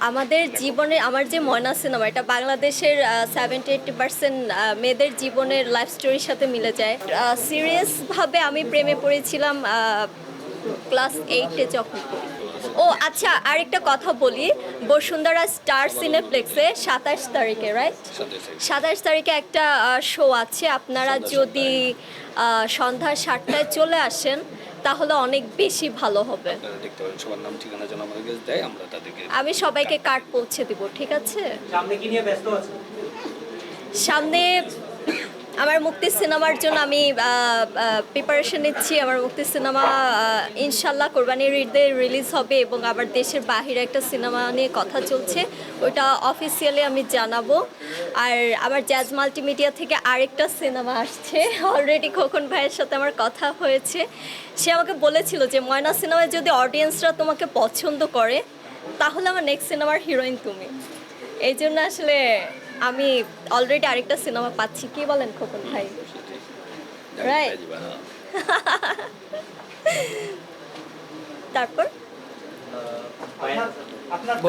আমাদের জীবনে আমার যে ময়না সিনেমা এটা বাংলাদেশের সেভেন্টি এইটি পার্সেন্ট মেয়েদের জীবনের লাইফ স্টোরির সাথে মিলে যায়। সিরিয়াসভাবে আমি প্রেমে পড়েছিলাম ক্লাস এইটে যখন। ও আচ্ছা আরেকটা কথা বলি। বসুন্ধরা স্টার সিনেপ্লেক্সে সাতাশ তারিখে রাইট সাতাশ তারিখে একটা শো আছে। আপনারা যদি সন্ধ্যা সাতটায় চলে আসেন তাহলে অনেক বেশি ভালো হবে। আপনারা দেখতে পারেন সবার নাম ঠিকানা যেন আমাদের কাছে দেয় আমরা তাদেরকে আমি সবাইকে কার্ড পৌঁছে দিব ঠিক আছে? সামনে কি নিয়ে ব্যস্ত আছে সামনে আমার মুক্তি সিনেমার জন্য আমি প্রিপারেশন নিচ্ছি। আমার মুক্তি সিনেমা ইনশাল্লাহ কোরবানির ঈদে রিলিজ হবে এবং আবার দেশের বাহিরে একটা সিনেমা নিয়ে কথা চলছে। ওটা অফিসিয়ালি আমি জানাব। আর আমার জ্যাজ মাল্টিমিডিয়া থেকে আরেকটা সিনেমা আসছে। অলরেডি খোকন ভাইয়ের সাথে আমার কথা হয়েছে। সে আমাকে বলেছিল যে, ময়না সিনেমায় যদি অডিয়েন্সরা তোমাকে পছন্দ করে, তাহলে আমার নেক্সট সিনেমার হিরোইন তুমি। এই জন্য আসলে আমি অলরেডি আরেকটা সিনেমা পাচ্ছি। কি বলেন খোকন ভাই. তারপর?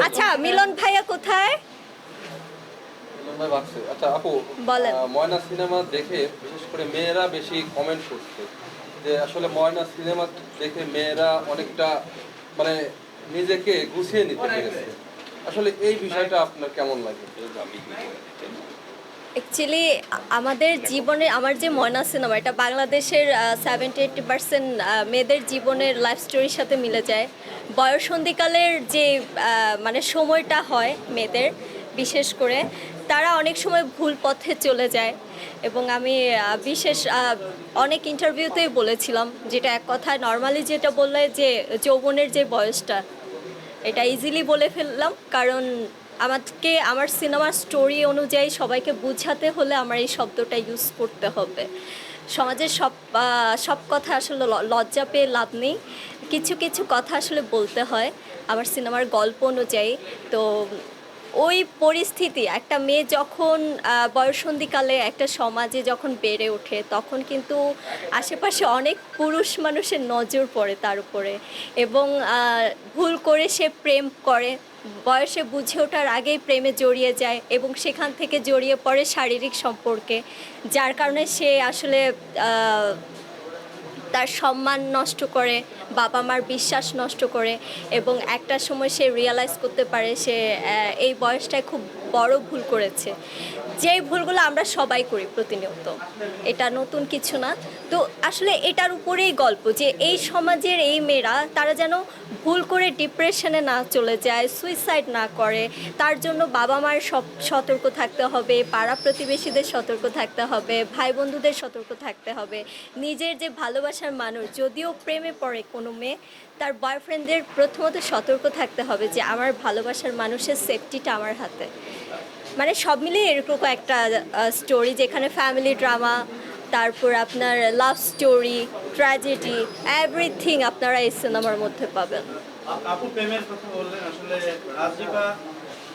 আচ্ছা মিলন ভাইয়া কোথায়? আচ্ছা আপু। ময়না সিনেমা দেখে বিশেষ করে মেয়েরা বেশি কমেন্ট করছে। যে আসলে ময়না সিনেমা দেখে মেয়েরা অনেকটা মানে নিজেকে গুছিয়ে নিতে পেরেছে। আসলে এই বিষয়টা আপনার কেমন লাগে? অ্যাকচুয়ালি আমাদের জীবনে আমার যে ময়না সিনেমা এটা বাংলাদেশের সেভেন্টি এইটি পার্সেন্ট মেয়েদের জীবনের লাইফ স্টোরির সাথে মিলে যায়। বয়সন্ধিকালের যে মানে সময়টা হয় মেয়েদের, বিশেষ করে, তারা অনেক সময় ভুল পথে চলে যায়। এবং আমি বিশেষ অনেক ইন্টারভিউতেই বলেছিলাম, যেটা এক কথায় নর্মালি যেটা বললে যে, যৌবনের যে বয়সটা এটা ইজিলি বলে ফেললাম, কারণ আমাকে, আমার সিনেমার স্টোরি অনুযায়ী সবাইকে বুঝাতে হলে আমার এই শব্দটা ইউজ করতে হবে। সমাজের সব সব কথা আসলে লজ্জা পেয়ে লাভ নেই। কিছু কিছু কথা আসলে বলতে হয় আমার সিনেমার গল্প অনুযায়ী। তো ওই পরিস্থিতি, একটা মেয়ে যখন বয়সন্ধিকালে একটা সমাজে যখন বেড়ে ওঠে, তখন কিন্তু আশেপাশে অনেক পুরুষ মানুষের নজর পড়ে তার উপরে এবং ভুল করে সে প্রেম করে। বয়সে বুঝে ওঠার আগেই প্রেমে জড়িয়ে যায় এবং সেখান থেকে জড়িয়ে পড়ে শারীরিক সম্পর্কে, যার কারণে সে আসলে তার সম্মান নষ্ট করে বাবা মার বিশ্বাস নষ্ট করে এবং একটা সময় সে রিয়ালাইজ করতে পারে সে এই বয়সটায় খুব বড় ভুল করেছে। যেই ভুলগুলো আমরা সবাই করি প্রতিনিয়ত, এটা নতুন কিছু না। তো আসলে এটার উপরেই গল্প যে এই সমাজের এই মেয়েরা, তারা যেন ভুল করে ডিপ্রেশনে না চলে যায়, সুইসাইড না করে, তার জন্য বাবা মার সব সতর্ক থাকতে হবে, পাড়া প্রতিবেশীদের সতর্ক থাকতে হবে ভাই বন্ধুদের সতর্ক থাকতে হবে। নিজের যে ভালোবাসার মানুষ, যদিও প্রেমে পড়ে কোনো মেয়ে, তার বয়ফ্রেন্ডদের প্রথমত সতর্ক থাকতে হবে যে আমার ভালোবাসার মানুষের সেফটিটা আমার হাতে। মানে সব মিলিয়ে এরকম একটা স্টোরি যেখানে ফ্যামিলি ড্রামা তারপর আপনার লাভ স্টোরি ট্র্যাজেডি এভরিথিং আপনারা এই সিনেমার মধ্যে পাবেন। আপু প্রেমের কথা বললেন আসলে রাজীবা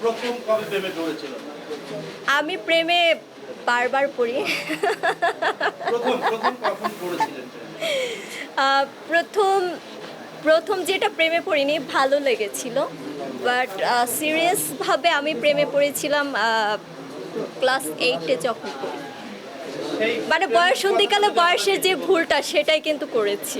প্রথম কবে প্রেমে পড়েছিল আমি প্রেমে বারবার পড়ি। প্রথম প্রথম কখন পড়েছিলেন? প্রথম প্রথম যেটা প্রেমে পড়িনি ভালো লেগেছিল। বাট সিরিয়াসভাবে আমি প্রেমে পড়েছিলাম ক্লাস এইটে যখন মানে বয়স বয়সন্ধিকালে বয়সের যে ভুলটা সেটাই কিন্তু করেছি।